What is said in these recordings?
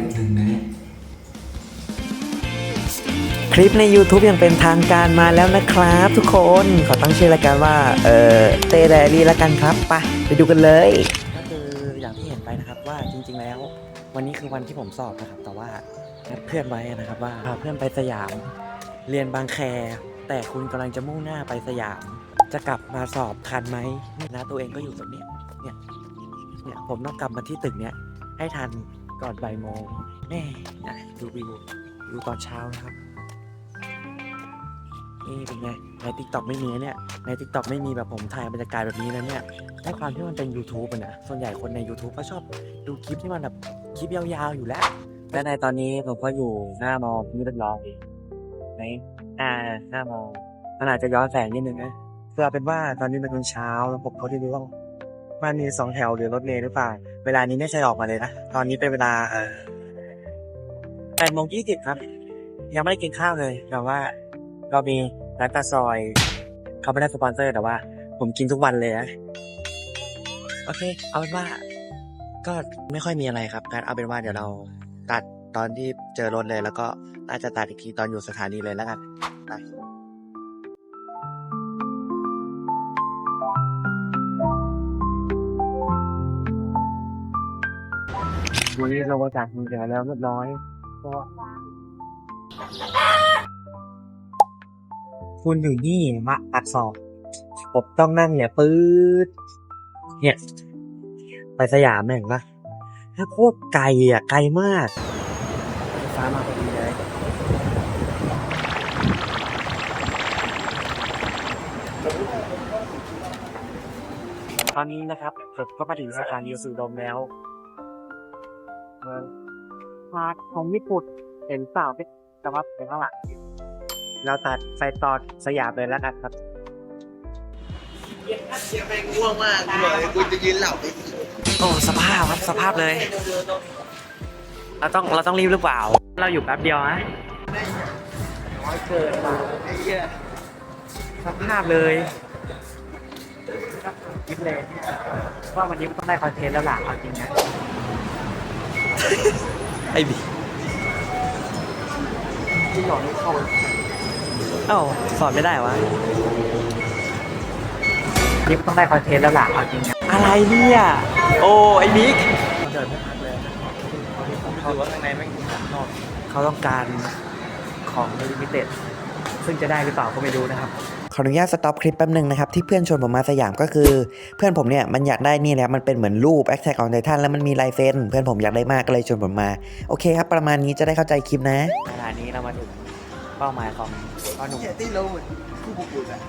บหนึ่งนะคลิปใน YouTube ยังเป็นทางการมาแล้วนะครับทุกคนขอตั้งชื่อรายการว่า เออเตเดรี่ละกันครับไปไปดูกันเลยก็คืออย่างที่เห็นไปนะครับว่าจริง ๆ แล้ว วันนี้คือวันที่ผมสอบนะครับ แต่ว่านัดเพื่อนไว้นะครับว่าพาเพื่อนไปสยาม เรียนบางแค แต่คุณกำลังจะมุ่งหน้าไปสยาม จะกลับมาสอบทันไหมนี่นะตัวเองก็อยู่ตรงเนี้ยเนี่ยเนี่ยผมต้องกลับมาที่ตึกเนี้ยให้ทัน ก่อนบ่ายโมงแน่นะดูวิวดูตอนเช้านะครับ นี่เป็นไงใน t ิ k t o k ไม่มีเนี่ยใน t ิ k t o k ไม่มีแบบผมถ่ายบรรยากาศแบบนี้นะเนี่ยด้ความที่มันเป็น YouTube อะนะส่วนใหญ่คนใน YouTube ก็ชอบดูคลิปที่มันแบบคลิปยาวๆอยู่แล้วและในตอนนี้ผมก็อยู่หน้ามอพิมพ์เรียบร้อยไหนอ่าหน้ามอมันอาจจะย้อนแสงนิดนึงนะเพื่อเป็นว่าตอนนี้เป็นตอนเช้าแล้วผมเขาที่รู้ว่า มันมีสองแถวหรือรถเมล์หรือเปล่า เวลานี้ไม่ใช่ออกมาเลยนะ ตอนนี้เป็นเวลาเออแปดโมงยี่สิบครับ ยังไม่ได้กินข้าวเลย แต่ว่าเรามีร้านปลาซอย เขาไม่ได้สปอนเซอร์แต่ว่า ผมกินทุกวันเลยนะ โอเค เอาเป็นว่า ก็ไม่ค่อยมีอะไรครับการเอาเป็นว่าเดี๋ยวเราตัดตอนที่เจอรถเลย แล้วก็น่าจะตัดอีกทีตอนอยู่สถานีเลยแล้วกันไป วันนี้เราก็จากมือเดียแล้วเรียบร้อย ก็คุณอยู่นี่มาตัดสอบผมต้องนั่งเนี่ยปื๊ดเนี่ย ไปสยามเนี่ยเห็นปะถ้าโคตรไกลอะ ไกลมากฟ้ามาพอดีเลยตอนนี้นะครับผมก็มาถึงสถานีสุดมแล้ว มืองพาร์ของญี่ปุ่นเห็นเปล่าพี่แต่ว่าเป็นข้างหลังเราตัดไฟต่อสยามเลยแล้วกันครับเชี่ยแม่งง่วงมากเลยกูจะยืนหลับอีกโอ้สภาพครับสภาพเลย เราต้องเราต้องรีบหรือเปล่า เราอยู่แป๊บเดียวนะน้อยเกินมาไอ้เหี้ยสภาพเลยคิดเลยว่าวันนี้มต้องได้คอนเทนต์แล้วล่ะเอาจริงนะ ไอ้บีที่หลอดไม่เข้าเอ้าสอนไม่ได้วะนี่มันต้องได้คอนเทนต์แล้วล่ะเอาจริงนะอะไรเนี่ย โอ้ไอ้บิ๊กเดินไม่ทันเลยเขาว่าข้างในแม่งนอกเขาต้องการของลิมิเต็ดซึ่งจะได้หรือเปล่าก็ไม่รู้นะครับข ออนุญาตสต็อปคลิปแป๊บหนึ่งนะครับที่เพื่อนชวนผมมาสยามก็คือ เพื่อนผมเนี่ยมันอยากได้นี่แหละมันเป็นเหมือนรูปแอคแท็กของไททันแล้วมันมีลายเซ็นเพื่อนผมอยากได้มากก็เลยชวนผมมา โอเคครับ ประมาณนี้จะได้เข้าใจคลิปนะขณะนี้เรามาถึงเป้าหมายของพ่อหนุ่มเหี้ยที่เราเหมือนผู้บุกรุกอะ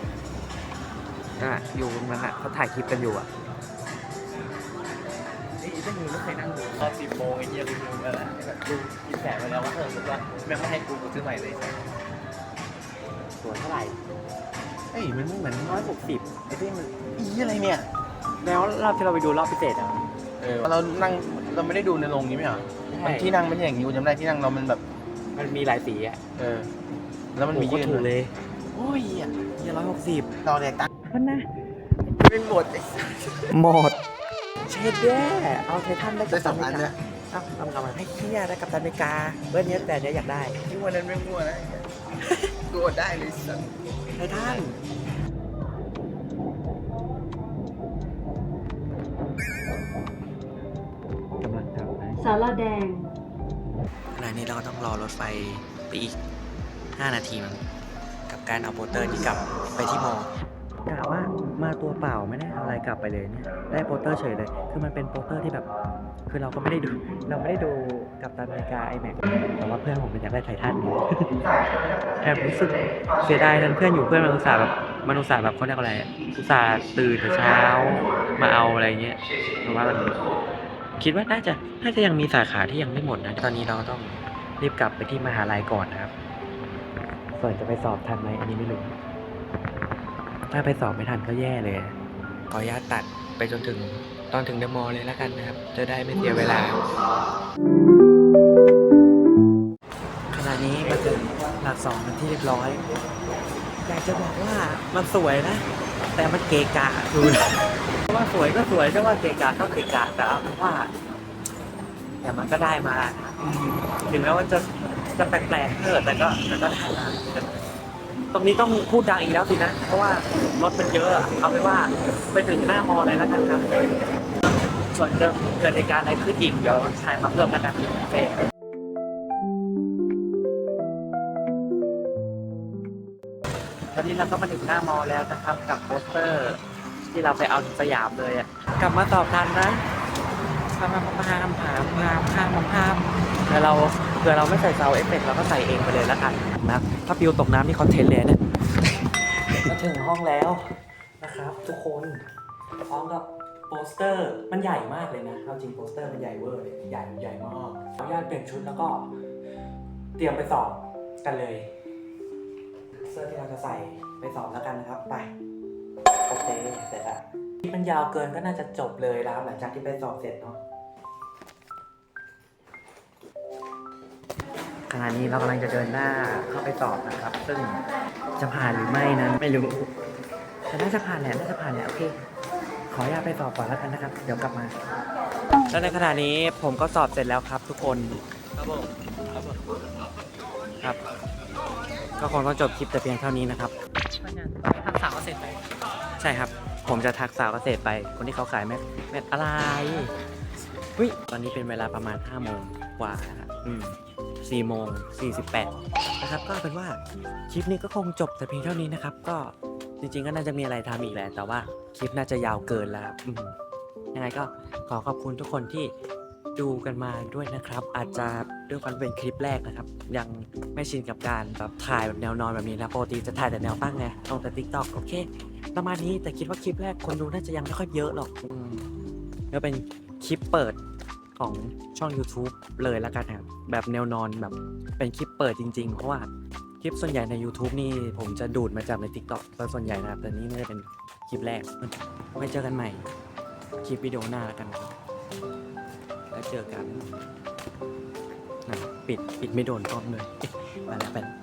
อะอยู่ตรงนั้นอะเขาถ่ายคลิปกันอยู่อะนี่ถ้ามึงไม่เคยนั่งดูตอนสิบโมงไอ้เหี้ยกูดูแล้วแหละแบบดูกินแสงไปแล้วว่าเออรู้ว่าแม่งไม่ให้กูกูซื้อใหม่เลยส่วนเท่าไหร่ เฮ้ยมันไม่เหมือนร้อยหกสิบไอ้ที่มันอีอะไรเนี่ย แล้วรอบที่เราไปดูรอบพิเศษอะเออเรานั่งเราไม่ได้ดูในโรงนี้ไหมเหรอมันที่นั่งไม่ใช่อย่างนี้กูจำได้ที่นั่งเรามันแบบ มันมีหลายสีอะเออ แล้วมันมีโอ้ยืโหนถูกเลยโอ้ยอะยี่ร้อยหกสิบต่อแดกตังค์พันนะไม่หมดไอ้สัสหมดเช็ดแย่เอาไททันได้ได้สองอันเนเนี่ยเอาเอากลับมาให้เคียได้กับตันอเมริกาเว้ยเนี้ยแต่เนี้ยอยากได้ที่วันนั้นไม่ง่วงนะไอ้เหี้ย กูอดได้เลยสัสไททันกำลังทำนะสาราแดง ขณะนี้เราก็ต้องรอรถไฟไปอีก 5 นาทีมั้งกับการเอาโปสเตอร์นี้กลับไปที่มอ กะว่ามาตัวเปล่าไม่ได้อะไรกลับไปเลยเนี่ยได้โปสเตอร์เฉยเลย คือมันเป็นโปสเตอร์ที่แบบ คือเราก็ไม่ได้ดูเราไม่ได้ดูกับตันอเมริกาไอแม็กแต่ว่าเพื่อนผมเป็นอยากได้ไททันเนี่ยแอบรู้สึกเสียดายนั้นเพื่อนอยู่เพื่อนมันอุตส่าห์แบบมันอุตส่าห์แบบเขาเรียกอะไรอุตส่าห์ตื่นแต่เช้ามาเอาอะไรเงี้ยแต่ว่ามันคิดว่าน่าจะน่าจะยังมีสาขาที่ยังไม่หมดนะตอนนี้เราต้องรีบกลับไปที่มหาลัยก่อนนะครับ ส่วนจะไปสอบทันไหมอันนี้ไม่รู้ ถ้าไปสอบไม่ทันก็แย่เลย ขออนุญาตตัดไปจนถึงตอนถึงเดอะมอลเลยแล้วกันนะครับ จะได้ไม่เสียเวลา ขณะนี้มาถึงหลักสองเป็นที่เรียบร้อย อยากจะบอกว่ามันสวยนะ แต่มันเกะกะดูนะว่าสวยก็สวยแต่ว่าเกะกะก็เกะกะแต่เอาเป็นว่า แต่มันก็ได้มา ถึงแม้ว่าจะจะแปลกๆเออแต่ก็แต่ก็ได้มา ตรงนี้ต้องพูดดังอีกแล้วสินะ เพราะว่ารถมันเยอะอะเอาไปว่าไปถึงหน้ามอเลยแล้วกันครับส่วนเรื่องเกิดเหตุการณ์อะไรขึ้นอีกเดี๋ยวถ่ายมาเพิ่มกันนะเฟตอนนี้เราก็มาถึงหน้ามอแล้วนะครับ กับโปสเตอร์ที่เราไปเอาถึงสยามเลยอะกลับมาตอบทันนะพามพามพามพามพามพามพาม เผื่อเราเผื่อเราไม่ใส่เซาเอฟเฟกต์เราก็ใส่เองไปเลยแล้วกันนะถ้าปิวตกน้ำนี่คอนเทนต์เลยเนี่ยมาถึงห้องแล้วนะครับทุกคนพร้อมกับโปสเตอร์มันใหญ่มากเลยนะเอาจริงโปสเตอร์มันใหญ่เวอร์เลยใหญ่ใหญ่มากขออนุญาตเปลี่ยนชุดแล้วก็ เตรียมไปสอบกันเลย เสื้อที่เราจะใส่ไปสอบแล้วกันนะครับไปโอเคเสร็จละที่มันยาวเกินก็น่าจะจบเลยแล้วครับหลังจากที่ไปสอบเสร็จเนาะ ขณะนี้เรากำลังจะเดินหน้าเข้าไปสอบนะครับ ซึ่งจะผ่านหรือไม่นั้นไม่รู้แต่น่าจะผ่านแหละน่าจะผ่านแหละโอเค ขออนุญาตไปสอบก่อนแล้วกันนะครับ เดี๋ยวกลับมา แล้วในขณะนี้ผมก็สอบเสร็จแล้วครับทุกคน ครับผมครับ ก็คงต้องจบคลิปแต่เพียงเท่านี้นะครับทักษะก็เสร็จไป ใช่ครับ ผมจะทักสาวเกษตรไป คนที่เขาขายแม็กแม็กอะไรอุ้ยตอนนี้เป็นเวลาประมาณ5โมงกว่านะครับอืม 4โมง48 นะครับ ก็เป็นว่าคลิปนี้ก็คงจบแต่เพียงเท่านี้นะครับ ก็จริงๆก็น่าจะมีอะไรทำอีกแหละ แต่ว่าคลิปน่าจะยาวเกินแล้วครับยังไงก็ขอขอบคุณทุกคนที่ดูกันมาด้วยนะครับ อาจจะด้วยความเป็นคลิปแรกนะครับ ยังไม่ชินกับการแบบถ่ายแบบแนวนอนแบบนี้นะปกติจะถ่ายแต่แนวตั้งไงลงแต่ TikTok โอเค ประมาณนี้แต่คิดว่าคลิปแรกคนดูน่าจะยังไม่ค่อยเยอะหรอกอก็เป็นคลิปเปิด ของช่อง YouTube เลยแล้วกันครับแบบแนวนอนแบบเป็นคลิปเปิดจริง ๆ เพราะว่าคลิปส่วนใหญ่ใน YouTube นี่ผมจะดูดมาจากใน TikTok ซะส่วนใหญ่นะครับแต่นี่ไม่ได้เป็นคลิปแรกไว้เจอกันใหม่ คลิปวิดีโอหน้าแล้วกันครับแล้วเจอกันนะปิดปิดไม่โดนกล้องเลยมาแล้วไปแล้ว